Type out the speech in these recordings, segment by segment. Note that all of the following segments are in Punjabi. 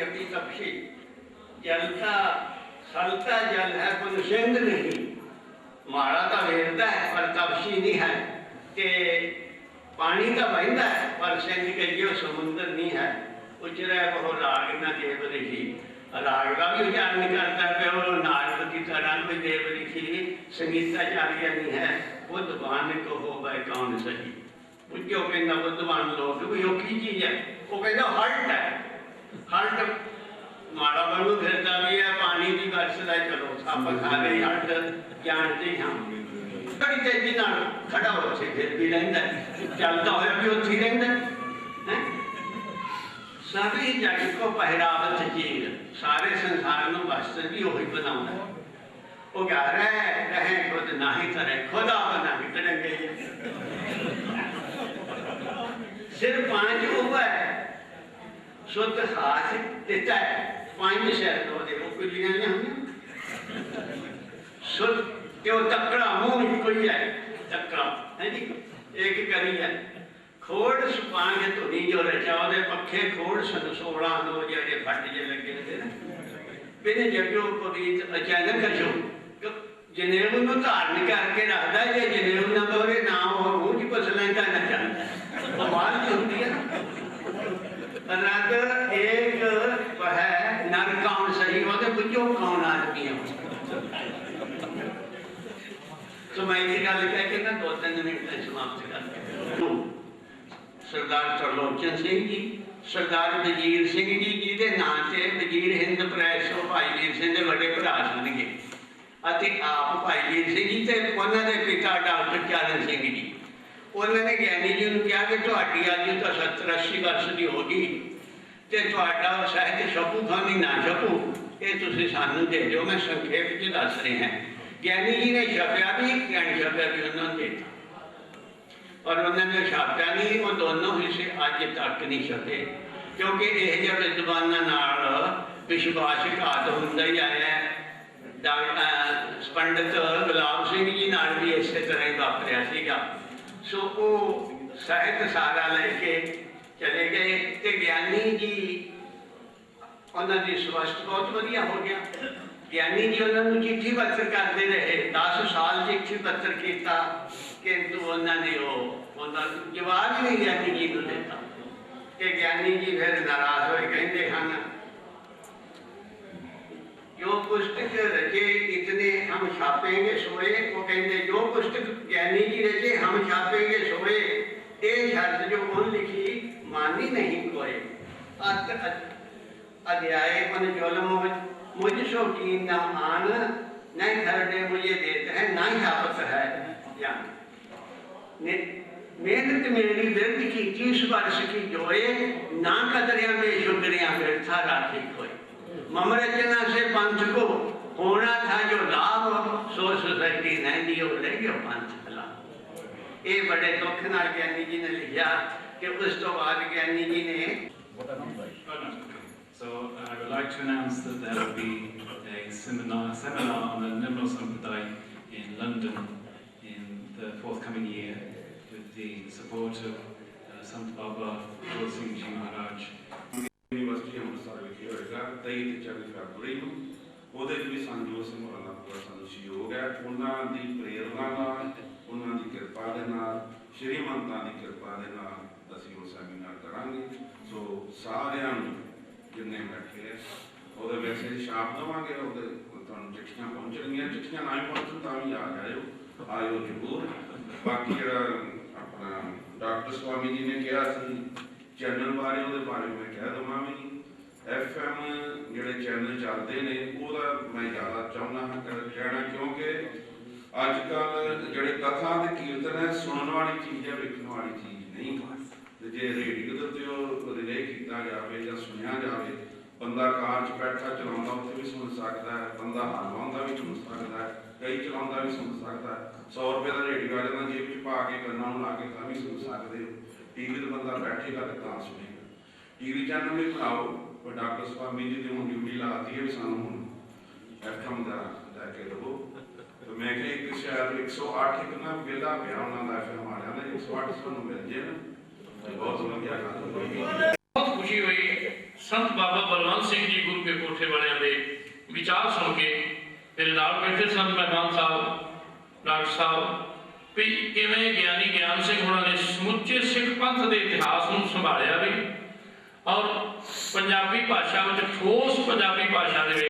یقین تبشی جلتا سلتا جل ہے گلشند نہیں۔ مارا کا ویرتا ہے، پر تبشی نہیں ہے۔ کہ پانی کا بہندہ ہے، پر سندھ کے یہ سمندر نہیں ہے۔ اچھ رہے وہ راگنا دیو رہی۔ راگا بھی جان کرتا ہے، پہ وہ ناگ کی طرح میں دیو رہی۔ سنگیتا چالیہ نہیں ہے۔ وہ دبان کو ہو بے کون سہی۔ جو کہنا وہ دبان لوگ وہ کی چیز ہے۔ وہ کہنا ہرٹ ہے۔ ਕੀ ਚੀਜ਼ ਹੈ ਉਹ ਕਹਿੰਦਾ ਹਲਟ ਹੈ ਹਲਟ ਮਾੜਾ ਬਣੂ ਫਿਰਦਾ ਵੀ ਹੈ ਪਾਣੀ ਵੀ ਵਰਸਦਾ ਚਲੋ ਸਭ ਸਾਰੇ ਹਲਟ ਜਾਣਦੇ ਹਾਂ ਬੜੀ ਤੇਜ਼ੀ ਨਾਲ ਖੜਾ ਹੋ ਕੇ ਫਿਰ ਵੀ ਰਹਿੰਦਾ ਹੈ। ਚੱਲਦਾ ਹੋਇਆ ਵੀ ਉੱਥੇ ਹੀ ਰਹਿੰਦਾ ਹੈ ਸਾਰੇ ਜਗ ਕੋ ਪਹਿਰਾਵਤ ਚੀਜ਼ ਸਾਰੇ ਸੰਸਾਰ ਨੂੰ ਵਸਤ ਵੀ ਉਹੀ ਬਣਾਉਂਦਾ ਹੈ। ਉਹ ਕਹ ਰਹੇ ਰਹੇ ਖੁਦ ਨਹੀਂ ਕਰੇ ਖੁਦਾ ਬਣਾ ਕੇ ਕਰਨਗੇ ਸਿਰ ਪੰਜ ਉਹ ਹੈ ਸੁੱਤ ਹਾਥ ਦਿੱਤਾ ਹੈ ਪੰਜ ਸਿਰ ਤੋਂ ਦੇ ਉਹ ਕੁਲੀਆਂ ਨਹੀਂ ਹੁੰਦੀਆਂ। ਸੁੱਤ ਤੇ ਉਹ ਤੱਕੜਾ ਮੂੰਹ ਇੱਕੋ ਹੀ ਹੈ ਤੱਕੜਾ ਹੈ ਜੀ? ਇੱਕ ਕਰੀ ਹੈ। ਖੋੜ ਸੁਪਾਂਗ ਧੁਨੀ ਜੋ ਰਚਾ, ਉਹਦੇ ਪੱਖੇ ਖੋੜ ਸਨ 16 ਦੋ ਜਿਹੜੇ ਫੱਟ ਜੇ ਲੱਗੇ ਨੇ ਨਾ। ਬਿਨ ਜਗੋ ਪਵਿੱਤ ਅਚਾਨਕ ਕਸ਼ੋ ਜਨੇਊ ਨੂੰ ਧਾਰਨ ਕਰਕੇ ਰੱਖਦਾ, ਜੇ ਜਨੇਊ ਨਾ ਬੋਰੇ ਨਾ ਉਹ ਮੂੰਹ ਦੀ ਪਸਲਾਂ ਦਾ ਨਾ ਜਾਂਦਾ ਕਮਾਲ ਦੀ ਹੁੰਦੀ ਹੈ ਨਾ ਰਗ ਇੱਕ ਹੈ ਨਰ ਕੌਣ ਸਹੀ, ਉਹਦੇ ਵਿੱਚੋਂ ਕੌਣ ਆਦਮੀ ਹੈ ਸੋ ਮੈਂ ਇਹ ਗੱਲ ਕਹਿ ਕੇ ਨਾ, ਦੋ ਤਿੰਨ ਮਿੰਟ ਵਿੱਚ ਸਮਾਪਤ ਕਰ ਸਰਦਾਰ ਤਰਲੋਚਨ ਸਿੰਘ ਜੀ, ਸਰਦਾਰ ਵਜੀਰ ਸਿੰਘ ਜੀ, ਜਿਹਦੇ ਨਾਂ ਤੇ ਵਜੀਰ ਹਿੰਦ ਪ੍ਰੈਸ ਉਹ ਭਾਈ ਵੀਰ ਸਿੰਘ ਦੇ ਵੱਡੇ ਭਰਾ ਸਨਗੇ ਅਤੇ ਆਪ ਭਾਈ ਵੀਰ ਸਿੰਘ ਜੀ ਤੇ ਉਹਨਾਂ ਦੇ ਪਿਤਾ ਡਾਕਟਰ ਚਰਨ ਸਿੰਘ ਜੀ। ਉਹਨਾਂ ਨੇ ਗਿਆਨੀ ਜੀ ਨੂੰ ਕਿਹਾ ਕਿ ਤੁਹਾਡੀ ਆਯੂ ਤਾਂ 70 80 ਵਰਸ਼ ਦੀ ਹੋ ਗਈ ਤੇ ਤੁਹਾਡਾ ਸਾਹਿਤ ਛਪੂ ਖਾਨੀ ਨਾ ਛਪੂ, ਇਹ ਤੁਸੀਂ ਸਾਨੂੰ ਦੇ ਦਿਓ, ਮੈਂ ਸੰਖੇਪ ਵਿੱਚ ਦੱਸ ਰਿਹਾ। ਹਾਂ ਗਿਆਨੀ ਜੀ ਨੇ ਛਪਿਆ ਵੀ, ਗਿਆਨੀ ਛਪਿਆ ਵੀ ਉਹਨਾਂ ਨੇ ਦਿੱਤਾ। ਔਰ ਉਹਨਾਂ ਨੇ ਛਾਪਿਆ ਨਹੀਂ ਉਹ ਦੋਨੋਂ ਹਿੱਸੇ ਅੱਜ ਤੱਕ ਨਹੀਂ ਛਪੇ। ਕਿਉਂਕਿ ਇਹ ਜਿਹੇ ਵਿਦਵਾਨਾਂ ਨਾਲ ਵਿਸ਼ਵਾਸ ਘਾਤ ਹੁੰਦਾ ਹੀ ਆਇਆ ਹੈ। ਡਾ- ਪੰਡਿਤ ਗੁਲਾਬ ਸਿੰਘ ਜੀ ਨਾਲ ਵੀ ਇਸੇ ਤਰ੍ਹਾਂ ਹੀ ਵਾਪਰਿਆ ਸੀਗਾ। ਸੋ ਉਹ ਸਾਹਿਤ ਸਾਰਾ ਲੈ ਕੇ ਚਲੇ ਗਏ ਤੇ ਗਿਆਨੀ ਜੀ, ਉਹਨਾਂ ਦੀ ਸਵਸਥ ਬਹੁਤ ਵਧੀਆ ਹੋ ਗਿਆ। ਗਿਆਨੀ ਜੀ ਉਹਨਾਂ ਨੂੰ ਚਿੱਠੀ ਪੱਤਰ ਕਰਦੇ ਰਹੇ। 10 ਸਾਲ ਚਿੱਠੀ ਪੱਤਰ ਕੀਤਾ ਕਿੰਤੂ ਉਹਨਾਂ ਨੇ ਉਹ, ਉਹਨਾਂ ਨੂੰ ਜਵਾਬ ਨਹੀਂ ਗਿਆਨੀ ਜੀ ਨੂੰ ਦਿੱਤਾ। ਤੇ ਗਿਆਨੀ ਜੀ ਫਿਰ ਨਾਰਾਜ਼ ਹੋਏ, ਕਹਿੰਦੇ ਹਨ جو پستک رچے اتنے ہم شاپیں گے سوئے وہ کہنے جو پستک جینی کی رچے ہم شاپیں گے سوئے اے شرط جو ان لکھی مانی نہیں کوئے ادھیائے ان جولم مجھ سو کی نم آن نہ کھرڈے مجھے دیتا ہے نہ چھاپت ہے۔ یعنی محنت میری درد کی تیس برس کی جوئے نہ قدریاں میں شکریاں پھر تھا راکھی کوئے से पंथ को होना था जो लाभ सो सोसाइटी दियो ले गयो पंथ लाभ ये बड़े दुख न ज्ञानी जी ने कि उस तो बाद ज्ञानी जी ने So uh, I would like to announce that there will be a seminar, seminar on the Nimro Sampradaya in London in the forthcoming year with the support of uh, Sant Baba Jodh Singh Ji Maharaj. University Amritsar ਵਿਖੇ ਹੋਏਗਾ 23 ਤੇ 24 ਫਰਵਰੀ ਨੂੰ, ਉਹਦੇ ਵਿੱਚ ਵੀ ਸੰਜੋਗ ਸਿੰਘ ਹੋਰਾਂ ਦਾ ਸਾਨੂੰ ਸਹਿਯੋਗ ਹੈ। ਉਹਨਾਂ ਦੀ ਪ੍ਰੇਰਣਾ ਨਾਲ, ਉਹਨਾਂ ਦੀ ਕਿਰਪਾ ਦੇ ਨਾਲ, ਸ਼੍ਰੀ ਦੀ ਕਿਰਪਾ ਦੇ ਨਾਲ ਅਸੀਂ ਉਹ ਸੈਮੀਨਾਰ ਕਰਾਂਗੇ। ਸੋ ਸਾਰਿਆਂ ਨੂੰ ਜਿੰਨੇ ਬੈਠੇ ਉਹਦੇ ਵਿੱਚ ਅਸੀਂ ਛਾਪ ਦੇਵਾਂਗੇ, ਉਹਦੇ ਤੁਹਾਨੂੰ ਚਿੱਠੀਆਂ ਪਹੁੰਚਣਗੀਆਂ ਚਿੱਠੀਆਂ ਨਾ ਪਹੁੰਚਣ ਤਾਂ ਵੀ ਆ ਜਾਇਓ, ਆਇਓ ਜ਼ਰੂਰ। ਬਾਕੀ ਜਿਹੜਾ ਆਪਣਾ ਡਾਕਟਰ ਸਵਾਮੀ ਜੀ ਨੇ ਕਿਹਾ ਸੀ, ਚੈਨਲ ਬਾਰੇ ਉਹਦੇ ਬਾਰੇ ਮੈਂ ਕਹਿ ਦਵਾਂ ਵੀ ਐਫਐਮ ਜਿਹੜੇ ਚੈਨਲ ਚੱਲਦੇ ਨੇ, ਉਹਦਾ ਮੈਂ ਜ਼ਿਆਦਾ ਚਾਹੁੰਦਾ ਹਾਂ ਕਰ ਕਹਿਣਾ ਕਿਉਂਕਿ ਅੱਜ ਕੱਲ ਜਿਹੜੇ ਕਥਾ ਤੇ ਕੀਰਤਨ ਹੈ, ਸੁਣਨ ਵਾਲੀ ਚੀਜ਼ ਹੈ, ਵੇਖਣ ਵਾਲੀ ਚੀਜ਼ ਨਹੀਂ ਤੇ ਜੇ ਰੇਡੀਓ ਦੇ ਉੱਤੇ ਉਹ ਰਿਲੇ ਕੀਤਾ ਜਾਵੇ ਜਾਂ ਸੁਣਿਆ ਜਾਵੇ, ਬੰਦਾ ਕਾਰ 'ਚ ਬੈਠਾ, ਚਲਾਉਂਦਾ, ਉੱਥੇ ਵੀ ਸੁਣ ਸਕਦਾ ਹੈ। ਬੰਦਾ ਹਲਵਾਉਂਦਾ ਵੀ ਸੁਣ ਸਕਦਾ ਹੈ, ਕਈ ਚਲਾਉਂਦਾ ਵੀ ਸੁਣ ਸਕਦਾ ਹੈ। 100 ਰੁਪਏ ਦਾ ਰੇਡੀਓ ਵਾਲੇ ਜਾਂਦਾ, ਜੇਬ 'ਚ ਪਾ ਕੇ ਕੰਨਾਂ ਨੂੰ ਲਾ ਕੇ ਤਾਂ ਵੀ ਸੁਣ ਸਕਦੇ ਹੋ। ਟੀਵੀ ਤੇ ਬੰਦਾ ਬੈਠੇਗਾ ਤਾਂ ਸੁਣੇਗਾ। ਟੀਵੀ ਚੈਨਲ ਵੀ ਬਣਾਓ। ਪਰ ਡਾਕਟਰ ਸਵਾਮੀ ਜੀ ਦੀ ਹੁਣ ਡਿਊਟੀ ਲਾਤੀ ਹੈ ਵੀ ਸਾਨੂੰ ਹੁਣ ਐਫਐਮ ਦਾ ਲੈ ਕੇ ਰਹੋ ਤੇ ਮੈਂ ਕਿਹਾ ਇੱਕ ਸ਼ਾਇਦ 108 ਇੱਕ ਨਾ ਵਿਲਾ ਪਿਆ ਉਹਨਾਂ ਦਾ ਐਫਐਮ ਵਾਲਿਆਂ ਦਾ 108 ਸਾਨੂੰ ਮਿਲ ਜੇ ਨਾ। ਤੇ ਬਹੁਤ ਵਧੀਆ ਗੱਲ ਹੋਏਗੀ ਬਹੁਤ ਖੁਸ਼ੀ ਹੋਈ। ਸੰਤ ਬਾਬਾ ਬਲਵੰਤ ਸਿੰਘ ਜੀ ਗੁਰੂ ਕੇ ਕੋਠੇ ਵਾਲਿਆਂ ਦੇ ਵਿਚਾਰ ਸੁਣ ਕੇ ਮੇਰੇ ਨਾਲ ਬੈਠੇ ਸਨ ਮਹਿਮਾਨ ਸਾਹਿਬ, ਡਾਕਟਰ ਸਾਹਿਬ, ਵੀ ਕਿਵੇਂ ਗਿਆਨੀ ਗਿਆਨ ਸਿੰਘ ਹੋਣਾ ਨੇ ਸਮੁੱਚੇ ਸਿੱਖ ਪੰਥ ਦੇ ਇਤਿਹਾਸ ਨੂੰ ਸੰਭਾਲਿਆ ਵੀ ਔਰ ਪੰਜਾਬੀ ਭਾਸ਼ਾ ਵਿੱਚ ਠੋਸ ਪੰਜਾਬੀ ਭਾਸ਼ਾ ਦੇ ਵਿੱਚ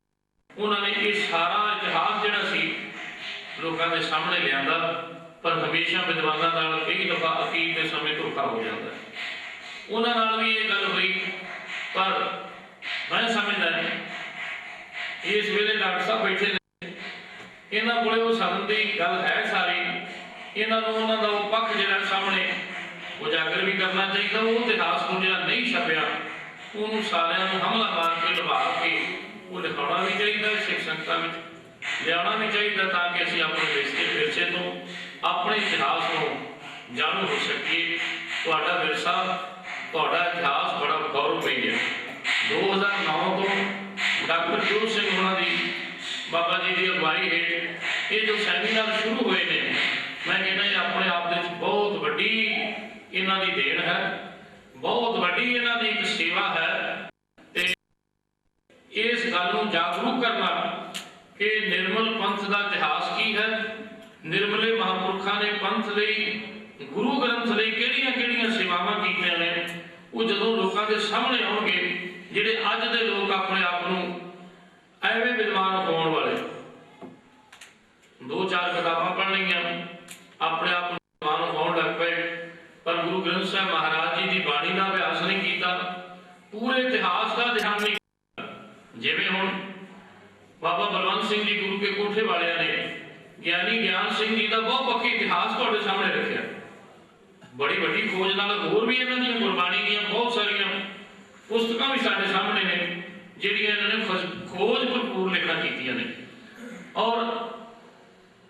ਉਹਨਾਂ ਨੇ ਇਹ ਸਾਰਾ ਇਤਿਹਾਸ ਜਿਹੜਾ ਸੀ ਲੋਕਾਂ ਦੇ ਸਾਹਮਣੇ ਲਿਆਂਦਾ, ਪਰ ਹਮੇਸ਼ਾ ਵਿਦਵਾਨਾਂ ਨਾਲ ਕਈ ਦਫਾ ਅਕੀਦ ਦੇ ਸਮੇਂ ਧੋਖਾ ਹੋ ਜਾਂਦਾ। ਉਹਨਾਂ ਨਾਲ ਵੀ ਇਹ ਗੱਲ ਹੋਈ, ਪਰ ਮੈਂ ਸਮਝਦਾ ਇਸ ਵੇਲੇ ਡਾਕਟਰ ਸਾਹਿਬ ਬੈਠੇ ਨੇ। ਇਹਨਾਂ ਕੋਲੇ ਉਹ ਸਦਨ ਦੀ ਗੱਲ ਹੈ ਸਾਰੀ। ਇਹਨਾਂ ਨੂੰ ਉਹਨਾਂ ਦਾ ਉਹ ਪੱਖ ਜਿਹੜਾ ਸਾਹਮਣੇ ਉਜਾਗਰ ਵੀ ਕਰਨਾ ਚਾਹੀਦਾ, ਉਹ ਇਤਿਹਾਸ ਨੂੰ ਜਿਹੜਾ ਨਹੀਂ ਛਪਿਆ। ਉਹਨੂੰ ਸਾਰਿਆਂ ਨੂੰ ਹਮਲਾ ਮਾਰ ਕੇ ਲਵਾ ਕੇ ਉਹ ਲਿਖਾਉਣਾ ਵੀ ਚਾਹੀਦਾ, ਸਿੱਖ ਸੰਗਤਾਂ ਵਿੱਚ ਲਿਆਉਣਾ ਵੀ ਚਾਹੀਦਾ ਤਾਂ ਕਿ ਅਸੀਂ ਆਪਣੇ ਵਿਰਸੇ ਵਿਰਸੇ ਤੋਂ, ਆਪਣੇ ਇਤਿਹਾਸ ਨੂੰ ਜਾਣੂ ਹੋ ਸਕੀਏ। ਤੁਹਾਡਾ ਵਿਰਸਾ, ਤੁਹਾਡਾ ਇਤਿਹਾਸ ਬੜਾ ਗੌਰਵਮਈ ਹੈ। 2009 ਤੋਂ ਡਾਕਟਰ ਜੋਤ ਸਿੰਘ ਉਹਨਾਂ ਦੀ ਬਾਬਾ ਜੀ ਦੀ ਅਗਵਾਈ ਹੇਠ ਇਹ ਜੋ ਸੈਮੀਨਾਰ ਸ਼ੁਰੂ ਹੋਏ ਨੇ, ਮੈਂ ਕਹਿੰਦਾ ਇਹ ਆਪਣੇ ਆਪ ਦੇ ਵਿੱਚ ਬਹੁਤ ਵੱਡੀ ਇਹਨਾਂ ਦੀ ਦੇਣ ਹੈ। ਬਹੁਤ ਵੱਡੀ ਇਹਨਾਂ ਦੀ ਇੱਕ ਸੇਵਾ ਹੈ ਤੇ ਇਸ ਗੱਲ ਨੂੰ ਜਾਗਰੂਕ ਕਰਨਾ ਕਿ ਨਿਰਮਲ ਪੰਥ ਦਾ ਇਤਿਹਾਸ ਕੀ ਹੈ? ਨਿਰਮਲੇ ਮਹਾਂਪੁਰਖਾਂ ਨੇ ਪੰਥ ਲਈ, ਗੁਰੂ ਗ੍ਰੰਥ ਲਈ ਕਿਹੜੀਆਂ ਕਿਹੜੀਆਂ ਸੇਵਾਵਾਂ ਕੀਤੀਆਂ ਨੇ? ਉਹ ਜਦੋਂ ਲੋਕਾਂ ਦੇ ਸਾਹਮਣੇ ਆਉਣਗੇ, ਜਿਹੜੇ ਅੱਜ ਦੇ ਲੋਕ ਆਪਣੇ ਆਪ ਨੂੰ ਐਵੇਂ ਵਿਦਵਾਨ ਹੋਣ ਵਾਲੇ ਦੋ ਚਾਰ ਕਿਤਾਬਾਂ ਪੜ੍ਹ ਲਈਆਂ, ਆਪਣੇ ਆਪ ਨੂੰ ਵਿਦਵਾਨ ਹੋਣ ਲੱਗ ਪਏ। ਪਰ ਗੁਰੂ ਗ੍ਰੰਥ ਸਾਹਿਬ ਮਹਾਰਾਜ ਜੀ ਦਾ ਅਭਿਆਸ ਨਹੀਂ ਕੀਤਾ। ਪੂਰੇ ਇਤਿਹਾਸ ਦਾ ਧਿਆਨ ਨਹੀਂ ਜਿਵੇਂ ਹੁਣ ਬਾਬਾ ਬਲਵੰਤ ਸਿੰਘ ਜੀ ਗੁਰੂ ਕੇ ਕੋਠੇ ਵਾਲਿਆਂ ਨੇ ਗਿਆਨੀ ਗਿਆਨ ਸਿੰਘ ਜੀ ਦਾ ਬਹੁਤ ਪੱਕੀ ਇਤਿਹਾਸ ਤੁਹਾਡੇ ਸਾਹਮਣੇ ਰੱਖਿਆ। ਬੜੀ ਵੱਡੀ ਖੋਜ ਨਾਲ ਹੋਰ ਵੀ ਇਹਨਾਂ ਦੀਆਂ ਗੁਰਬਾਣੀ ਦੀਆਂ ਬਹੁਤ ਸਾਰੀਆਂ ਪੁਸਤਕਾਂ ਵੀ ਸਾਡੇ ਸਾਹਮਣੇ ਨੇ, ਜਿਹੜੀਆਂ ਇਹਨਾਂ ਨੇ ਖੋਜ- ਭਰਪੂਰ ਲਿਖਾਂ ਕੀਤੀਆਂ ਨੇ। ਔਰ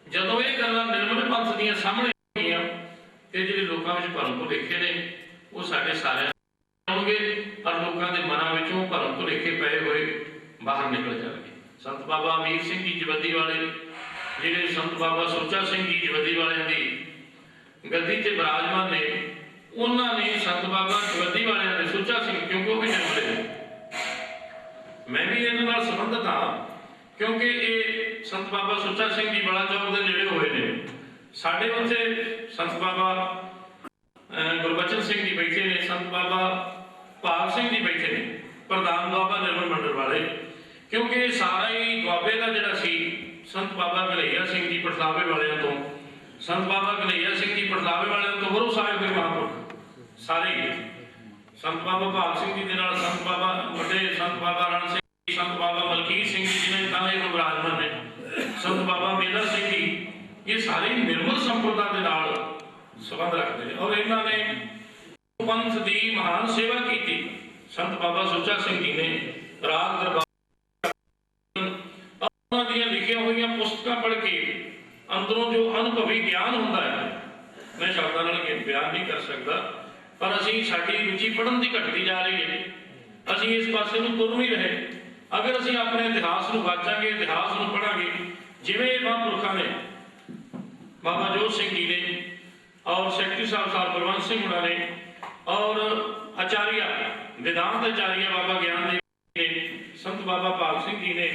ਜਦੋਂ ਇਹ ਗੱਲਾਂ ਨਿਰਮਲ ਪੰਥ ਦੀਆਂ ਸਾਹਮਣੇ ਆਈਆਂ, ਤੇ ਜਿਹੜੇ ਲੋਕਾਂ ਵਿੱਚ ਭਰਮ ਭੁਲੇਖੇ ਨੇ ਉਹ ਸਾਡੇ ਸਾਰਿਆਂ ਆਉਣਗੇ ਪਰ ਲੋਕਾਂ ਦੇ ਮਨਾਂ ਵਿੱਚੋਂ ਭਰਮ ਭੁਲੇਖੇ ਪਏ ਹੋਏ ਬਾਹਰ ਨਿਕਲ ਜਾਣਗੇ। ਸੰਤ ਬਾਬਾ ਅਮੀਰ ਸਿੰਘ ਜੀ ਜਵੱਦੀ ਵਾਲੇ, ਜਿਹੜੇ ਸੰਤ ਬਾਬਾ ਸੁੱਚਾ ਸਿੰਘ ਜੀ ਜਵੱਦੀ ਵਾਲਿਆਂ ਦੀ ਗੱਦੀ ਤੇ ਬਿਰਾਜਮਾਨ ਨੇ, ਉਹਨਾਂ ਨੇ ਸੰਤ ਬਾਬਾ ਜਵੱਦੀ ਵਾਲਿਆਂ ਦੇ ਸੁੱਚਾ ਸਿੰਘ ਕਿਉਂਕਿ ਉਹ ਵੀ ਨਿਰਮਲੇ ਨੇ ਮੈਂ ਵੀ ਇਹਨਾਂ ਨਾਲ ਸੰਬੰਧਿਤ ਹਾਂ, ਕਿਉਂਕਿ ਇਹ ਸੰਤ ਬਾਬਾ ਸੁੱਚਾ ਸਿੰਘ ਜੀ ਬੜਾ ਚੌਕ ਦੇ ਨੇੜੇ ਹੋਏ ਨੇ। ਸਾਡੇ ਉੱਥੇ ਸੰਤ ਬਾਬਾ ਗੁਰਬਚਨ ਸਿੰਘ ਜੀ ਬੈਠੇ ਨੇ ਸੰਤ ਬਾਬਾ ਭਾਗ ਸਿੰਘ ਜੀ ਬੈਠੇ ਨੇ ਪ੍ਰਧਾਨ ਬਾਬਾ ਨਿਰਮਲ ਮੰਡਲ ਵਾਲੇ ਕਿਉਂਕਿ ਇਹ ਸਾਰਾ ਹੀ ਦੁਆਬੇ ਦਾ ਜਿਹੜਾ ਸੀ ਸੰਤ ਬਾਬਾ ਗਲਈਆ ਸਿੰਘ ਜੀ ਪਟਲਾਵੇ ਵਾਲਿਆਂ ਤੋਂ ਸੰਤ ਬਾਬਾ ਗਲਈਆ ਸਿੰਘ ਜੀ ਪਟਲਾਵੇ ਵਾਲਿਆਂ ਤੋਂ ਗੁਰੂ ਸਾਹਿਬ ਦੇ ਮਹਾਂਪੁਰਖ ਸਾਰੇ ਹੀ। ਸੰਤ ਬਾਬਾ ਭਾਗ ਸਿੰਘ ਜੀ ਦੇ ਨਾਲ ਸੰਤ ਬਾਬਾ ਵੱਡੇ ਸੰਤ ਬਾਬਾ ਰਣ ਸਿੰਘ ਜੀ, ਸੰਤ ਬਾਬਾ ਮਲਕੀਤ ਸਿੰਘ ਜੀ ਜਿਹਨੇ ਤਾਂ ਇਹ ਵਿਰਾਜਮਾਨ ਨੇ ਸੰਤ ਬਾਬਾ ਮੇਦਰ ਸਿੰਘ ਜੀ ਇਹ ਸਾਰੇ ਹੀ ਨਿਰਮਲ ਸੰਪਰਦਾ ਦੇ ਨਾਲ ਸੰਬੰਧ ਰੱਖਦੇ ਨੇ ਔਰ ਇਹਨਾਂ ਨੇ ਪੰਥ ਦੀ ਮਹਾਨ ਸੇਵਾ ਕੀਤੀ। ਸੰਤ ਬਾਬਾ ਸੁੱਚਾ ਸਿੰਘ ਜੀ ਨੇ ਰਾਗ ਦਰਬਾਰ ਉਹਨਾਂ ਦੀਆਂ ਲਿਖੀਆਂ ਹੋਈਆਂ ਪੁਸਤਕਾਂ ਪੜ੍ਹ ਕੇ ਅੰਦਰੋਂ ਜੋ ਅਨੁਭਵੀ ਗਿਆਨ ਹੁੰਦਾ ਹੈ, ਮੈਂ ਸ਼ਬਦਾਂ ਨਾਲ ਇਹ ਬਿਆਨ ਨਹੀਂ ਕਰ ਸਕਦਾ, ਪਰ ਅਸੀਂ ਸਾਡੀ ਰੁਚੀ ਪੜ੍ਹਨ ਦੀ ਘਟਦੀ ਜਾ ਰਹੀ ਹੈ। ਅਸੀਂ ਇਸ ਪਾਸੇ ਨੂੰ ਤੁਰ ਨਹੀਂ ਰਹੇ। ਅਗਰ ਅਸੀਂ ਆਪਣੇ ਇਤਿਹਾਸ ਨੂੰ ਵਾਚਾਂਗੇ, ਇਤਿਹਾਸ ਨੂੰ ਪੜਾਂਗੇ ਜਿਵੇਂ ਮਹਾਂਪੁਰਖਾਂ ਨੇ, ਬਾਬਾ ਜੋਤ ਸਿੰਘ ਜੀ ਨੇ ਔਰ ਸੈਕਟਰੀ ਸਾਹਿਬ ਸਰ ਬਲਵੰਤ ਸਿੰਘ ਹੁਣਾਂ ਨੇ ਔਰ ਆਚਾਰੀਆ, ਵਿਦਾਂਤ ਆਚਾਰੀਆ ਬਾਬਾ ਗਿਆਨ ਦੇਵ ਸੰਤ ਬਾਬਾ ਭਾਗ ਸਿੰਘ ਜੀ ਨੇ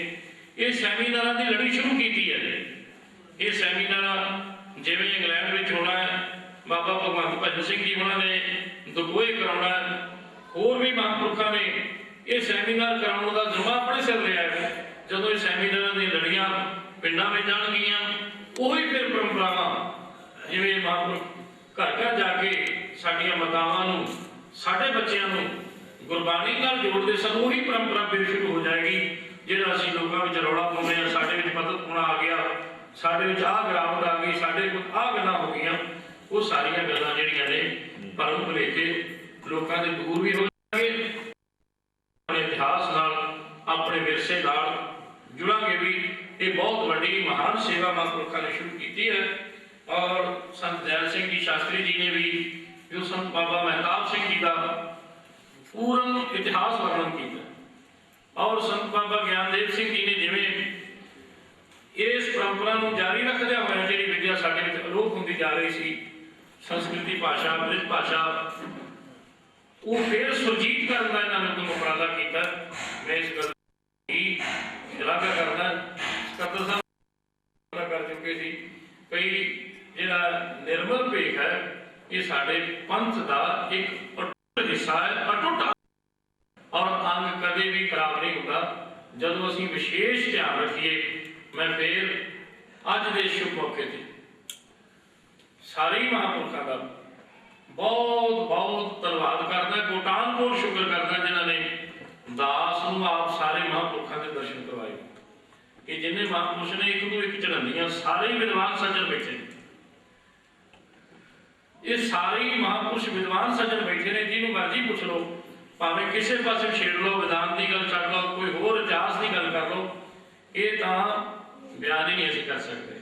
ਇਹ ਸੈਮੀਨਾਰਾਂ ਦੀ ਲੜੀ ਸ਼ੁਰੂ ਕੀਤੀ ਹੈ। ਇਹ ਸੈਮੀਨਾਰ ਜਿਵੇਂ ਇੰਗਲੈਂਡ ਵਿੱਚ ਹੋਣਾ ਹੈ, ਬਾਬਾ ਭਗਵੰਤ ਭਜਨ ਸਿੰਘ ਜੀ ਉਹਨਾਂ ਨੇ ਦੁਬੋਏ ਕਰਾਉਣਾ ਹੋਰ ਵੀ ਮਹਾਂਪੁਰਖਾਂ ਨੇ ਇਹ ਸੈਮੀਨਾਰ ਕਰਾਉਣ ਦਾ ਜ਼ਿੰਮਾ ਆਪਣੇ ਸਿਰ ਲਿਆ ਹੈ। ਜਦੋਂ ਇਹ ਸੈਮੀਨਾਰਾਂ ਦੀਆਂ ਲੜੀਆਂ ਪਿੰਡਾਂ ਵਿੱਚ ਜਾਣਗੀਆਂ, ਉਹੀ ਫਿਰ ਪਰੰਪਰਾਵਾਂ ਜਿਵੇਂ ਮਹਾਂਪੁਰਖ ਘਰ ਘਰ ਜਾ ਕੇ ਸਾਡੀਆਂ ਮਾਤਾਵਾਂ ਨੂੰ, ਸਾਡੇ ਬੱਚਿਆਂ ਨੂੰ ਗੁਰਬਾਣੀ ਨਾਲ ਜੋੜਦੇ ਸਨ ਉਹੀ ਪਰੰਪਰਾ ਫਿਰ ਸ਼ੁਰੂ ਹੋ ਜਾਏਗੀ, ਜਿਹੜਾ ਅਸੀਂ ਲੋਕਾਂ ਵਿੱਚ ਰੌਲਾ ਪਾਉਂਦੇ ਆ ਸਾਡੇ ਵਿੱਚ ਪਤਤ ਪੁਣਾ ਆ ਗਿਆ, ਸਾਡੇ ਵਿੱਚ ਆਹ ਗਰਾਵਟ ਆ ਗਈ, ਸਾਡੇ ਕੋਲ ਆਹ ਗੱਲਾਂ ਹੋ ਗਈਆਂ, ਉਹ ਸਾਰੀਆਂ ਗੱਲਾਂ ਜਿਹੜੀਆਂ ਨੇ ਪਰਮ ਭੁਲੇਖੇ ਲੋਕਾਂ ਦੇ ਦੂਰ ਵੀ ਹੋ ਜਾਣਗੇ ਆਪਣੇ ਇਤਿਹਾਸ ਨਾਲ, ਆਪਣੇ ਵਿਰਸੇ ਨਾਲ ਜੁੜਾਂਗੇ ਵੀ, ਇਹ ਬਹੁਤ ਵੱਡੀ ਮਹਾਨ ਸੇਵਾ ਮਹਾਂਪੁਰਖਾਂ ਨੇ ਸ਼ੁਰੂ ਕੀਤੀ ਹੈ। ਔਰ ਸੰਤ ਦਇਆਲ ਸਿੰਘ ਜੀ ਸ਼ਾਸਤਰੀ ਜੀ ਨੇ ਵੀ, ਜੋ ਸੰਤ ਬਾਬਾ ਮਹਿਤਾਬ ਸਿੰਘ ਜੀ ਦਾ ਪੂਰਨ ਇਤਿਹਾਸ ਵਰਣਨ ਕੀਤਾ। ਔਰ ਸੰਤ ਬਾਬਾ ਗਿਆਨਦੇਵ ਸਿੰਘ ਜੀ ਨੇ ਜਿਵੇਂ ਇਸ ਪਰੰਪਰਾ ਨੂੰ ਜਾਰੀ ਰੱਖਦਿਆਂ ਹੋਇਆ ਜਿਹੜੀ ਵਿਦਿਆ ਸਾਡੇ ਵਿੱਚ ਅਲੋਪ ਹੁੰਦੀ ਜਾ ਰਹੀ ਸੀ, ਸੰਸਕ੍ਰਿਤੀ ਭਾਸ਼ਾ ਬ੍ਰਿਜ ਭਾਸ਼ਾ, ਉਹ ਫਿਰ ਸੁਰਜੀਤ ਕਰਨ ਦਾ ਇਹਨਾਂ ਨੇ ਕੋਈ ਉਪਰਾਲਾ ਕੀਤਾ। ਮੈਂ ਇਸ ਗੱਲ ਦੀ ਸ਼ਲਾਘਾ ਕਰਦਾ, ਸਕੱਤਰ ਸਾਹਿਬ ਕਰ ਚੁੱਕੇ ਸੀ। ਕਈ ਜਿਹੜਾ ਨਿਰਮਲ ਭੇਖ ਹੈ ਇਹ ਸਾਡੇ ਪੰਥ ਦਾ ਇੱਕ ਅਟੁੱਟ ਹਿੱਸਾ ਹੈ, ਅਟੁੱਟ ਔਰ ਅੰਗ ਕਦੇ ਵੀ ਖਰਾਬ ਨਹੀਂ ਹੁੰਦਾ। ਜਦੋਂ ਅਸੀਂ ਵਿਸ਼ੇਸ਼ ਧਿਆਨ ਰੱਖੀਏ, ਮੈਂ ਫੇਰ ਅੱਜ ਦੇ ਸ਼ੁਭ ਮੌਕੇ ਤੇ ਸਾਰੇ ਮਹਾਂਪੁਰਖਾਂ ਦਾ ਬਹੁਤ ਬਹੁਤ ਧੰਨਵਾਦ ਕਰਦਾ ਕੋਟਾਨ ਕੋਟ ਸ਼ੁਕਰ ਕਰਦਾ ਜਿਨ੍ਹਾਂ ਨੇ ਦਾਸ ਨੂੰ ਆਪ ਸਾਰੇ ਮਹਾਂਪੁਰਖਾਂ ਦੇ ਦਰਸ਼ਨ ਕਰਵਾਏ। ਕਿ ਜਿੰਨੇ ਮਹਾਂਪੁਰਸ਼ ਨੇ, ਇੱਕ ਤੋਂ ਇੱਕ ਚੜ੍ਹਦੀਆਂ, ਸਾਰੇ ਵਿਦਵਾਨ ਸੱਜਣ ਬੈਠੇ ਇਹ ਸਾਰੇ ਹੀ ਮਹਾਂਪੁਰਸ਼ ਵਿਦਵਾਨ ਸੱਜਣ ਬੈਠੇ ਨੇ, ਜਿਹਨੂੰ ਮਰਜ਼ੀ ਪੁੱਛ ਲਓ। ਭਾਵੇਂ ਕਿਸੇ ਪਾਸੇ ਛੇੜ ਲਓ ਵਿਧਾਨ ਦੀ ਗੱਲ ਛੱਡ ਲਓ, ਕੋਈ ਹੋਰ ਇਜਾਜ਼ ਦੀ ਗੱਲ ਕਰ ਲਓ, ਇਹ ਤਾਂ ਬਿਆਨ ਹੀ ਨਹੀਂ ਅਸੀਂ ਕਰ ਸਕਦੇ।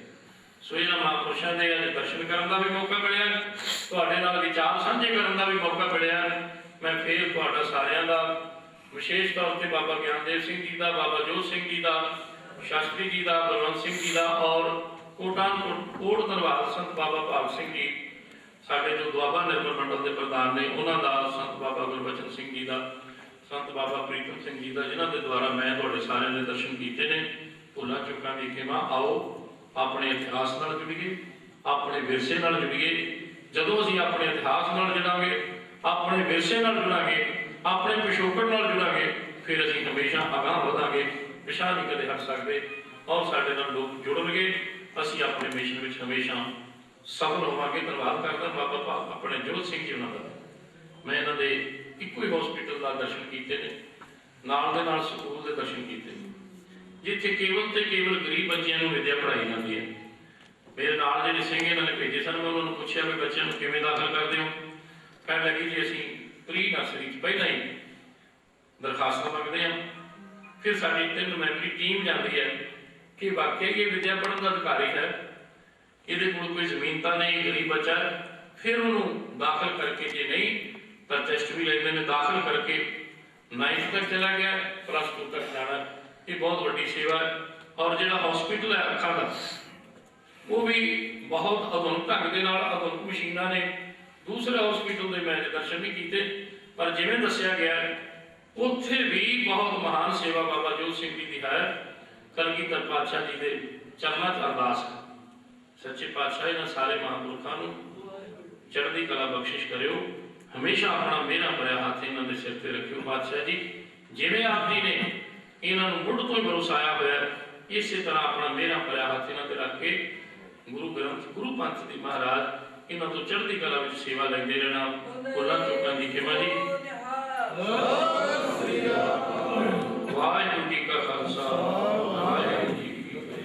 ਸੋ ਇਹਨਾਂ ਮਹਾਂਪੁਰਸ਼ਾਂ ਦੇ ਦਰਸ਼ਨ ਕਰਨ ਦਾ ਵੀ ਮੌਕਾ ਮਿਲਿਆ, ਤੁਹਾਡੇ ਨਾਲ ਵਿਚਾਰ ਸਾਂਝੇ ਕਰਨ ਦਾ ਵੀ ਮੌਕਾ ਮਿਲਿਆ। ਮੈਂ ਫੇਰ ਤੁਹਾਡਾ ਸਾਰਿਆਂ ਦਾ ਵਿਸ਼ੇਸ਼ ਤੌਰ ਤੇ ਬਾਬਾ ਗਿਆਨਦੇਵ ਸਿੰਘ ਜੀ ਦਾ, ਬਾਬਾ ਜੋਤ ਸਿੰਘ ਜੀ ਦਾ, ਸ਼ਾਸਤਰੀ ਜੀ ਦਾ, ਬਲਵੰਤ ਸਿੰਘ ਜੀ ਦਾ ਔਰ ਕੋਟਾਨ ਕੋਟ ਦਰਬਾਰ ਸੰਤ ਬਾਬਾ ਭਾਗ ਸਿੰਘ ਜੀ ਸਾਡੇ ਜੋ ਦੁਆਬਾ ਨਿਰਮਲ ਮੰਡਲ ਦੇ ਪ੍ਰਧਾਨ ਨੇ, ਉਹਨਾਂ ਦਾ ਸੰਤ ਬਾਬਾ ਗੁਰਬਚਨ ਸਿੰਘ ਜੀ ਦਾ, ਸੰਤ ਬਾਬਾ ਪ੍ਰੀਤਮ ਸਿੰਘ ਜੀ ਦਾ, ਜਿਨ੍ਹਾਂ ਦੇ ਦੁਆਰਾ ਮੈਂ ਤੁਹਾਡੇ ਸਾਰਿਆਂ ਦੇ ਦਰਸ਼ਨ ਕੀਤੇ ਨੇ। ਭੁੱਲਾਂ ਚੁੱਕਾਂ ਦੀ ਖਿਮਾ, ਆਓ ਆਪਣੇ ਇਤਿਹਾਸ ਨਾਲ ਜੁੜੀਏ, ਆਪਣੇ ਵਿਰਸੇ ਨਾਲ ਜੁੜੀਏ। ਜਦੋਂ ਅਸੀਂ ਆਪਣੇ ਇਤਿਹਾਸ ਨਾਲ ਜੁੜਾਂਗੇ, ਆਪਣੇ ਵਿਰਸੇ ਨਾਲ ਜੁੜਾਂਗੇ, ਆਪਣੇ ਪਿਛੋਕੜ ਨਾਲ ਜੁੜਾਂਗੇ, ਫਿਰ ਅਸੀਂ ਹਮੇਸ਼ਾ ਅਗਾਂਹ ਵਧਾਂਗੇ। ਵਿਸ਼ਾ ਨਹੀਂ ਕਦੇ ਹਟ ਸਕਦੇ ਔਰ ਸਾਡੇ ਨਾਲ ਲੋਕ ਜੁੜਨਗੇ। ਅਸੀਂ ਆਪਣੇ ਮਿਸ਼ਨ ਵਿੱਚ ਹਮੇਸ਼ਾ ਸਫਲ ਹੋਵਾਂਗੇ ਧੰਨਵਾਦ ਕਰਦਾ। ਬਾਬਾ ਭਾ- ਆਪਣੇ ਜੋਤ ਸਿੰਘ ਜੀ ਉਹਨਾਂ ਦਾ। ਮੈਂ ਇਹਨਾਂ ਦੇ ਇੱਕੋ ਹੀ ਹਸਪੀਟਲ ਦਾ ਦਰਸ਼ਨ ਕੀਤੇ ਨੇ। ਨਾਲ ਦੇ ਨਾਲ ਸਕੂਲ ਦੇ ਦਰਸ਼ਨ ਕੀਤੇ ਨੇ। ਜਿੱਥੇ ਕੇਵਲ ਤੇ ਕੇਵਲ ਗਰੀਬ ਬੱਚਿਆਂ ਨੂੰ ਵਿਦਿਆ ਪੜ੍ਹਾਈ ਜਾਂਦੀ ਹੈ। ਮੇਰੇ ਨਾਲ ਜਿਹੜੇ ਸਿੰਘ ਇਹਨਾਂ ਨੇ ਭੇਜੇ ਸਨ, ਮੈਂ ਉਹਨਾਂ ਨੂੰ ਪੁੱਛਿਆ ਵੀ ਬੱਚਿਆਂ ਨੂੰ ਕਿਵੇਂ ਦਾਖਲ ਕਰਦੇ ਹੋ? ਕਹਿਣ ਲੱਗੇ ਜੀ, ਅਸੀਂ ਪ੍ਰੀ ਨਰਸਰੀ ਚ ਪਹਿਲਾਂ ਹੀ ਦਰਖਾਸਤਾਂ ਮੰਗਦੇ ਹਾਂ। ਫਿਰ ਸਾਡੀ ਤਿੰਨ ਮੈਂਬਰੀ ਟੀਮ ਜਾਂਦੀ ਹੈ ਕਿ ਵਾਕਿਆ ਇਹ ਵਿਦਿਆ ਪੜ੍ਹਨ ਦਾ ਅਧਿਕਾਰੀ ਹੈ। ਇਹਦੇ ਕੋਲ ਕੋਈ ਜ਼ਮੀਨ ਤਾਂ ਨਹੀਂ, ਗਰੀਬ ਬੱਚਾ ਹੈ। ਫਿਰ ਉਹਨੂੰ ਦਾਖਲ ਕਰਕੇ ਜੇ ਨਹੀਂ, ਤਾਂ ਟੈਸਟ ਵੀ ਲੈਂਦੇ ਨੇ। ਦਾਖਲ ਕਰਕੇ 9th ਤੱਕ ਚਲਾ ਗਿਆ ਪਲੱਸ 2 ਤੱਕ ਜਾਣਾ। ਇਹ ਬਹੁਤ ਵੱਡੀ ਸੇਵਾ ਹੈ। ਔਰ ਜਿਹੜਾ ਹਸਪੀਟਲ ਹੈ ਅੱਖਾਂ ਦਾ, ਉਹ ਵੀ ਬਹੁਤ ਆਧੁਨਿਕ ਢੰਗ ਦੇ ਨਾਲ ਆਧੁਨਿਕ ਮਸ਼ੀਨਾਂ ਨੇ। ਦੂਸਰੇ ਹਸਪੀਟਲ ਦੇ ਮੈਂ ਦਰਸ਼ਨ ਵੀ ਕੀਤੇ, ਪਰ ਜਿਵੇਂ ਦੱਸਿਆ ਗਿਆ ਉੱਥੇ ਵੀ ਬਹੁਤ ਮਹਾਨ ਸੇਵਾ ਬਾਬਾ ਜੋਤ ਸਿੰਘ ਜੀ ਦੀ ਹੈ। ਕਲਗੀਧਰ ਪਾਤਸ਼ਾਹ ਜੀ ਦੇ ਚਰਨਾਂ 'ਚ ਅਰਦਾਸ ਹੈ। ਸੱਚੇ ਪਾਤਸ਼ਾਹ ਇਹਨਾਂ ਸਾਰੇ ਮਹਾਂਪੁਰਖਾਂ ਨੂੰ ਚੜ੍ਹਦੀ ਕਲਾ ਬਖਸ਼ਿਸ਼ ਕਰਿਓ। ਹਮੇਸ਼ਾ ਆਪਣਾ ਮਿਹਰਾਂ ਭਰਿਆ ਹੱਥ ਇਹਨਾਂ ਦੇ ਸਿਰ ਤੇ ਰੱਖਿਓ ਪਾਤਸ਼ਾਹ ਜੀ। ਜਿਵੇਂ ਆਪ ਜੀ ਨੇ ਇਹਨਾਂ ਨੂੰ ਮੁੱਢ ਤੋਂ ਹੀ ਭਰੋਸਾ ਆਇਆ ਹੋਇਆ ਇਸੇ ਤਰ੍ਹਾਂ ਆਪਣਾ ਮੇਰਾ ਭਰਿਆ ਹੱਥ ਇਹਨਾਂ ਤੇ ਰੱਖ ਕੇ ਗੁਰੂ ਗ੍ਰੰਥ, ਗੁਰੂ ਪੰਥ ਦੀ ਮਹਾਰਾਜ ਇਹਨਾਂ ਤੋਂ ਚੜ੍ਹਦੀ ਕਲਾ ਵਿੱਚ ਸੇਵਾ ਲੈਂਦੇ ਰਹਿਣਾ। ਕੋਲਾਂ ਚੋਕਾਂ ਦੀ ਖਿਮਾ ਜੀ। ਵਾਹਿਗੁਰੂ ਜੀ ਕਾ ਖਾਲਸਾ ਵਾਹਿਗੁਰੂ ਜੀ ਕੀ ਫਤਿਹ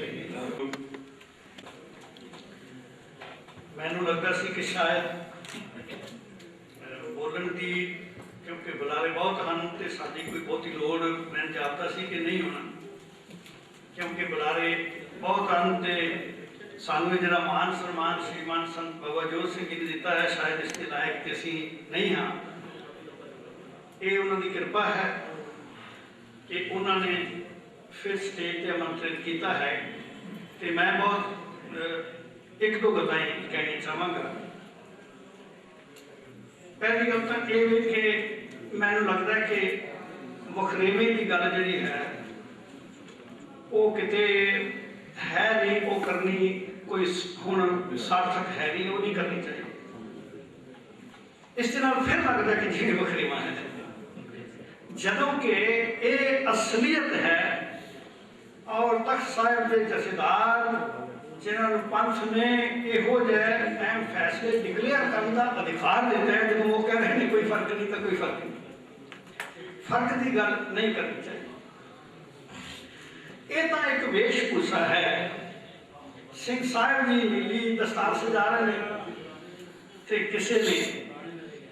ਮੈਨੂੰ ਲੱਗਦਾ ਸੀ ਕਿ ਸ਼ਾਇਦ ਬੋਲਣ ਦੀ, ਕਿਉਂਕਿ ਬੁਲਾਰੇ ਬਹੁਤ ਹਨ ਤੇ ਸਾਡੀ ਕੋਈ ਬਹੁਤੀ ਲੋੜ, ਮੈਂ ਜਾਪਦਾ ਸੀ ਕਿ ਨਹੀਂ ਹੋਣਾ। ਕਿਉਂਕਿ ਬੁਲਾਰੇ ਬਹੁਤ ਹਨ ਤੇ ਸਾਨੂੰ ਜਿਹੜਾ ਮਾਨ ਸਨਮਾਨ ਸ਼੍ਰੀਮਾਨ ਸੰਤ ਬਾਬਾ ਜੋਤ ਸਿੰਘ ਜੀ ਨੇ ਦਿੱਤਾ ਹੈ, ਸ਼ਾਇਦ ਇਸ ਦੇ ਲਾਇਕ ਤੇ ਅਸੀਂ ਨਹੀਂ ਹਾਂ। ਇਹ ਉਹਨਾਂ ਦੀ ਕਿਰਪਾ ਹੈ ਕਿ ਉਹਨਾਂ ਨੇ ਫਿਰ ਸਟੇਜ ਤੇ ਆਮੰਤਰਿਤ ਕੀਤਾ ਹੈ। ਤੇ ਮੈਂ ਬਹੁਤ ਅਹ, ਇੱਕ ਦੋ ਗੱਲਾਂ ਹੀ ਕਹਿਣੀ ਚਾਹਾਂਗਾ ਪਹਿਲੀ ਗੱਲ ਤਾਂ ਇਹ ਵੀ ਕਿ ਮੈਨੂੰ ਲੱਗਦਾ ਹੈ ਕਿ ਵਖਰੇਵੇਂ ਦੀ ਗੱਲ ਜਿਹੜੀ ਹੈ ਉਹ ਕਿਤੇ ਹੈ ਨਹੀਂ ਉਹ ਕਰਨੀ ਕੋਈ ਸ- ਹੁਣ ਸਾਰਥਕ ਹੈ ਨਹੀਂ ਉਹ ਨਹੀਂ ਕਰਨੀ ਚਾਹੀਦੀ ਇਸ ਦੇ ਨਾਲ ਫਿਰ ਲੱਗਦਾ ਕਿ ਜਿਵੇਂ ਵਖਰੇਵਾਂ ਹੈ ਜਦੋਂ ਕਿ ਇਹ ਅਸਲੀਅਤ ਹੈ ਔਰ ਤਖਤ ਸਾਹਿਬ ਜਿਹਨਾਂ ਨੂੰ ਪੰਥ ਨੇ ਇਹੋ ਜਿਹੇ ਅਹਿਮ ਫੈਸਲੇ ਡਿਕਲੇਅਰ ਕਰਨ ਦਾ ਅਧਿਕਾਰ ਦਿੱਤਾ ਹੈ, ਜਦੋਂ ਉਹ ਕਹਿੰਦੇ ਨੇ ਕੋਈ ਫ਼ਰਕ ਨਹੀਂ ਤਾਂ ਕੋਈ ਫ਼ਰਕ ਨਹੀਂ। ਫ਼ਰਕ ਦੀ ਗੱਲ ਨਹੀਂ ਕਰਨੀ ਚਾਹੀਦੀ। ਇਹ ਤਾਂ ਇੱਕ ਵੇਸ਼ਭੂਸ਼ਾ ਹੈ। ਸਿੰਘ ਸਾਹਿਬ ਜੀ ਨੀਲੀ ਦਸਤਾਰ ਸਜਾ ਰਹੇ ਨੇ ਤੇ ਕਿਸੇ ਨੇ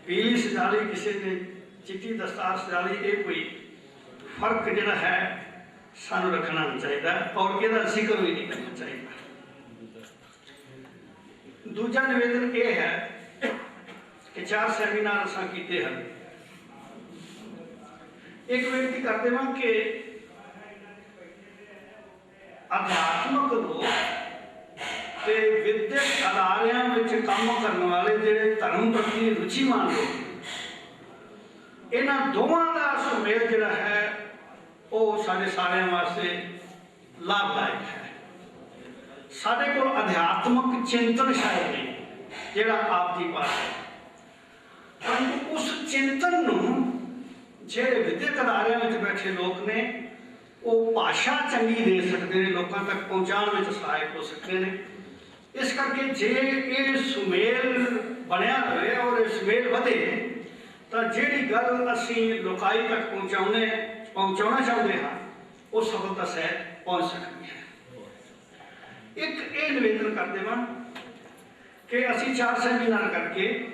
ਪੀਲੀ ਸਜਾ ਲਈ, ਕਿਸੇ ਨੇ ਚਿੱਟੀ ਦਸਤਾਰ ਸਜਾ ਲਈ, ਇਹ ਕੋਈ ਫ਼ਰਕ ਜਿਹੜਾ ਹੈ ਸਾਨੂੰ ਰੱਖਣਾ ਨਹੀਂ ਚਾਹੀਦਾ ਔਰ ਇਹਦਾ ਜ਼ਿਕਰ ਵੀ ਨਹੀਂ ਕਰਨਾ ਚਾਹੀਦਾ। ਦੂਜਾ ਨਿਵੇਦਨ ਇਹ ਹੈ ਕਿ ਚਾਰ ਸੈਮੀਨਾਰ ਅਸਾਂ ਕੀਤੇ ਹਨ। ਇੱਕ ਬੇਨਤੀ ਕਰਦੇ ਹਾਂ ਕਿ ਅਧਿਆਤਮਕ ਲੋਕ ਤੇ ਵਿਦਿਅਕ ਅਦਾਰਿਆਂ ਵਿੱਚ ਕੰਮ ਕਰਨ ਵਾਲੇ ਜਿਹੜੇ ਧਰਮ ਪ੍ਰਤੀ ਰੁਚੀਮਾਨ ਲੋਕ ਇਹਨਾਂ ਦੋਵਾਂ ਦਾ ਸੁਮੇਲ ਜਿਹੜਾ ਹੈ, ਉਹ ਸਾਡੇ ਸਾਰਿਆਂ ਵਾਸਤੇ ਲਾਭਦਾਇਕ ਹੈ। ਸਾਡੇ ਕੋਲ ਅਧਿਆਤਮਕ ਚਿੰਤਨ ਸ਼ਾਇਦ ਨਹੀਂ, ਜਿਹੜਾ ਆਪ ਦੀ ਬਾਤ ਹੈ। ਪਰੰਤੂ ਉਸ ਚਿੰਤਨ ਨੂੰ ਜਿਹੜੇ ਵਿਦਿਅਕ ਅਦਾਰਿਆਂ ਵਿੱਚ ਬੈਠੇ ਲੋਕ ਨੇ, ਉਹ ਭਾਸ਼ਾ ਚੰਗੀ ਦੇ ਸਕਦੇ ਨੇ, ਲੋਕਾਂ ਤੱਕ ਪਹੁੰਚਾਉਣ ਵਿੱਚ ਸਹਾਇਕ ਹੋ ਸਕਦੇ ਨੇ। ਇਸ ਕਰਕੇ ਜੇ ਇਹ ਸੁਮੇਲ ਬਣਿਆ ਰਹੇ ਔਰ ਇਹ ਸੁਮੇਲ ਵਧੇ, ਤਾਂ ਜਿਹੜੀ ਗੱਲ ਅਸੀਂ ਲੋਕਾਈ ਤੱਕ ਪਹੁੰਚਾਉਣੇ ਪਹੁੰਚਾਉਣਾ ਚਾਹੁੰਦੇ ਹਾਂ, ਉਹ ਸਫਲਤਾ ਸਹਿਤ ਪਹੁੰਚ ਸਕਦੀ ਹੈ। ਇੱਕ ਇਹ ਨਿਵੇਦਨ ਕਰ ਦੇਵਾਂ ਕਿ ਅਸੀਂ ਚਾਰ ਸੈਮੀਨਾਰ ਕਰਕੇ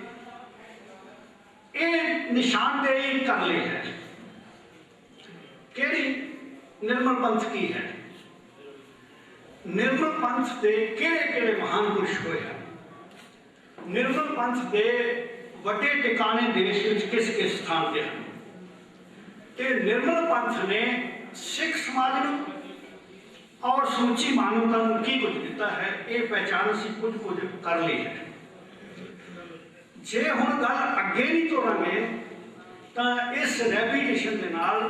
ਇਹ ਨਿਸ਼ਾਨਦੇਹੀ ਕਰ ਲਈ ਹੈ। ਕਿਹੜੀ? ਨਿਰਮਲ ਪੰਥ ਕੀ ਹੈ? ਨਿਰਮਲ ਪੰਥ ਦੇ ਕਿਹੜੇ ਕਿਹੜੇ ਮਹਾਨ ਪੁਰਸ਼ ਹੋਏ ਹਨ? ਨਿਰਮਲ ਪੰਥ ਦੇ ਵੱਡੇ ਟਿਕਾਣੇ ਦੇਸ਼ ਵਿੱਚ ਕਿਸ ਕਿਸ ਸਥਾਨ ਤੇ ਹਨ? ਤੇ ਨਿਰਮਲ ਪੰਥ ਨੇ ਸਿੱਖ ਸਮਾਜ ਨੂੰ ਔਰ ਸਮੁੱਚੀ ਮਾਨਵਤਾ ਨੂੰ ਕੀ ਕੁਝ ਦਿੱਤਾ ਹੈ ਇਹ ਪਹਿਚਾਨ ਅਸੀਂ ਕੁਝ ਕੁਝ ਕਰ ਲਈ ਹੈ ਜੇ ਹੁਣ ਗੱਲ ਅੱਗੇ ਨਹੀਂ ਤੋਰਾਂਗੇ ਤਾਂ ਇਸ ਰੈਪੀਟੇਸ਼ਨ ਦੇ ਨਾਲ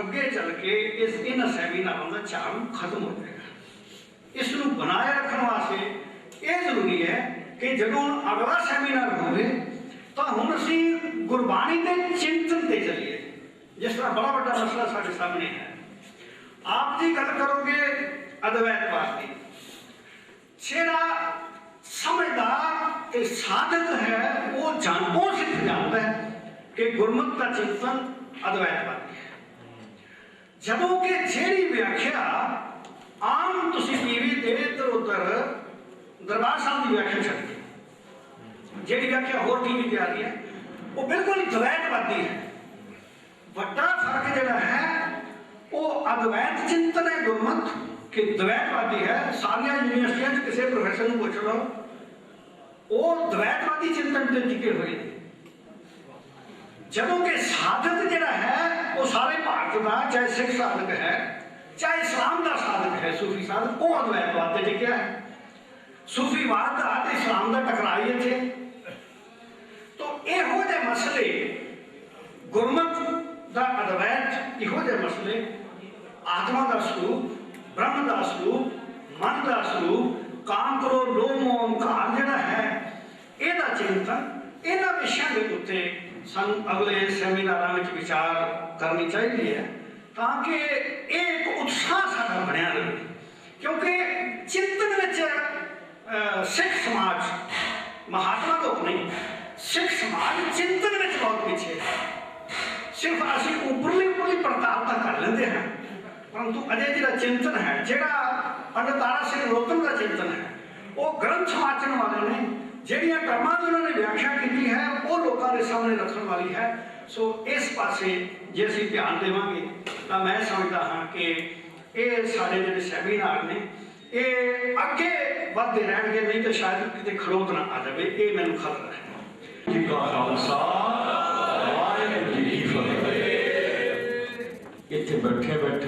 ਅੱਗੇ ਚੱਲ ਕੇ ਇਸ ਇਹਨਾਂ ਸੈਮੀਨਾਰਾਂ ਦਾ ਚਾਰਮ ਖਤਮ ਹੋ ਜਾਏਗਾ ਇਸ ਨੂੰ ਬਣਾਏ ਰੱਖਣ ਵਾਸਤੇ ਇਹ ਜ਼ਰੂਰੀ ਹੈ ਕਿ ਜਦੋਂ ਅਗਲਾ ਸੈਮੀਨਾਰ ਹੋਵੇ ਤਾਂ ਹੁਣ ਅਸੀਂ ਗੁਰਬਾਣੀ ਦੇ ਚਿੰਤਨ ਤੇ ਚੱਲੀਏ ਜਿਸ ਤਰ੍ਹਾਂ ਬੜਾ ਵੱਡਾ ਮਸਲਾ ਸਾਡੇ ਸਾਹਮਣੇ ਹੈ ਆਪ ਜੀ ਗੱਲ ਕਰੋਗੇ ਅਦਵੈਤਵਾਦ ਦੀ ਜਿਹੜਾ ਸਮਝਦਾਰ ਤੇ ਸਾਧਕ ਹੈ, ਉਹ ਜਾਣ ਸਿੱਖ ਜਾਂਦਾ ਹੈ ਕਿ ਗੁਰਮਤਿ ਦਾ ਚਿੰਤਨ ਅਦਵੈਤਵਾਦੀ ਹੈ। ਜਦੋਂ ਕਿ ਜਿਹੜੀ ਵਿਆਖਿਆ ਆਮ ਤੁਸੀਂ ਟੀਵੀ ਤੇ ਇੱਧਰ ਉੱਧਰ ਦਰਬਾਰ ਸਾਹਿਬ ਦੀ ਵਿਆਖਿਆ ਛੱਡ ਕੇ ਜਿਹੜੀ ਵਿਆਖਿਆ ਹੋਰ ਟੀਵੀ ਤੇ ਆ ਰਹੀ ਹੈ, ਉਹ ਬਿਲਕੁਲ ਹੀ ਦਵੈਤਵਾਦੀ ਹੈ। ਵੱਡਾ ਫ਼ਰਕ ਜਿਹੜਾ ਹੈ ਉਹ ਅਦਵੈਤ ਚਿੰਤਨ ਹੈ ਗੁਰਮਤ, ਕਿ ਦਵੈਤਵਾਦੀ ਹੈ, ਸਾਰੀਆਂ ਯੂਨੀਵਰਸਿਟੀਆਂ 'ਚ ਕਿਸੇ ਪ੍ਰੋਫੈਸਰ ਨੂੰ ਪੁੱਛ ਲਓ। ਉਹ ਦਵੈਤਵਾਦੀ ਚਿੰਤਨ ਤੇ ਟਿਕੇ ਹੋਏ। ਨੇ ਜਦੋਂ ਕਿ ਸਾਧਕ ਜਿਹੜਾ ਹੈ, ਉਹ ਸਾਰੇ ਭਾਰਤ ਦਾ, ਚਾਹੇ ਸਿੱਖ ਸਾਧਕ ਹੈ, ਚਾਹੇ ਇਸਲਾਮ ਦਾ ਸਾਧਕ ਹੈ, ਸੂਫੀ ਸਾਧਕ, ਉਹ ਅਦਵੈਤਵਾਦ ਤੇ ਟਿਕਿਆ ਹੈ। ਸੂਫੀਵਾਦ ਦਾ ਤੇ ਇਸਲਾਮ ਦਾ ਟਕਰਾਈ ਇੱਥੇ ਤੋ ਇਹੋ ਜਿਹੇ ਮਸਲੇ ਗੁਰਮਤ ਦਾ ਅਦਵੈਤ ਇਹੋ ਜਿਹੇ ਮਸਲੇ ਆਤਮਾ ਦਾ ਸਰੂਪ, ਬ੍ਰਹਮ ਦਾ ਸਰੂਪ, ਮਨ ਦਾ ਸਰੂਪ, ਕਾਮ ਕਰੋ, ਲੋਭ ਮੋਹ ਹੰਕਾਰ ਜਿਹੜਾ ਹੈ, ਇਹਦਾ ਚਿੰਤਨ ਇਹਨਾਂ ਵਿਸ਼ਿਆਂ ਦੇ ਉੱਤੇ ਸਾਨੂੰ ਅਗਲੇ ਸੈਮੀਨਾਰਾਂ ਵਿੱਚ ਵਿਚਾਰ ਕਰਨੀ ਚਾਹੀਦੀ ਹੈ ਤਾਂ ਕਿ ਇਹ ਇੱਕ ਉਤਸ਼ਾਹ ਸਾਡਾ ਬਣਿਆ ਰਹੇ। ਕਿਉਂਕਿ ਚਿੰਤਨ ਵਿੱਚ ਸਿੱਖ ਸਮਾਜ, ਮਹਾਤਮਾ ਤੋਂ ਨਹੀਂ, ਸਿੱਖ ਸਮਾਜ ਚਿੰਤਨ ਵਿੱਚ ਬਹੁਤ ਪਿੱਛੇ ਸਿਰਫ ਅਸੀਂ ਉੱਪਰਲੀ परंतु अजय जी का चिंतन है जोड़ा अन्नतारा सिंह रोतम का चिंतन है ਉਹ ਗ੍ਰੰਥ ਵਾਚਣ ਵਾਲੇ ਨੇ, ਜਿਹੜੀਆਂ ਕਰਮਾਂ ਦੀ ਉਹਨਾਂ ਨੇ ਵਿਆਖਿਆ ਕੀਤੀ ਹੈ, ਉਹ ਲੋਕਾਂ ਦੇ ਸਾਹਮਣੇ ਰੱਖਣ ਵਾਲੀ ਹੈ। ਸੋ ਇਸ ਪਾਸੇ ਜੇ ਅਸੀਂ ਧਿਆਨ ਦੇਵਾਂਗੇ, ਤਾਂ ਮੈਂ ਸਮਝਦਾ ਹਾਂ ਕਿ ਇਹ ਸਾਡੇ ਜਿਹੜੇ ਸੈਮੀਨਾਰ ਨੇ, ਇਹ ਅੱਗੇ ਵੱਧਦੇ ਰਹਿਣਗੇ, ਨਹੀਂ ਤਾਂ ਸ਼ਾਇਦ ਕਿਤੇ ਖੜੋਤ ਨਾ ਆ ਜਾਵੇ, ਇਹ ਮੈਨੂੰ ਖਤਰਾ ਹੈ। ਜੀ ਕਾ ਖਾਲਸਾ, ਵਾਹਿਗੁਰੂ ਜੀ ਕੀ ਫਤਿਹ। ਇੱਥੇ ਬੈਠੇ ਬੈਠੇ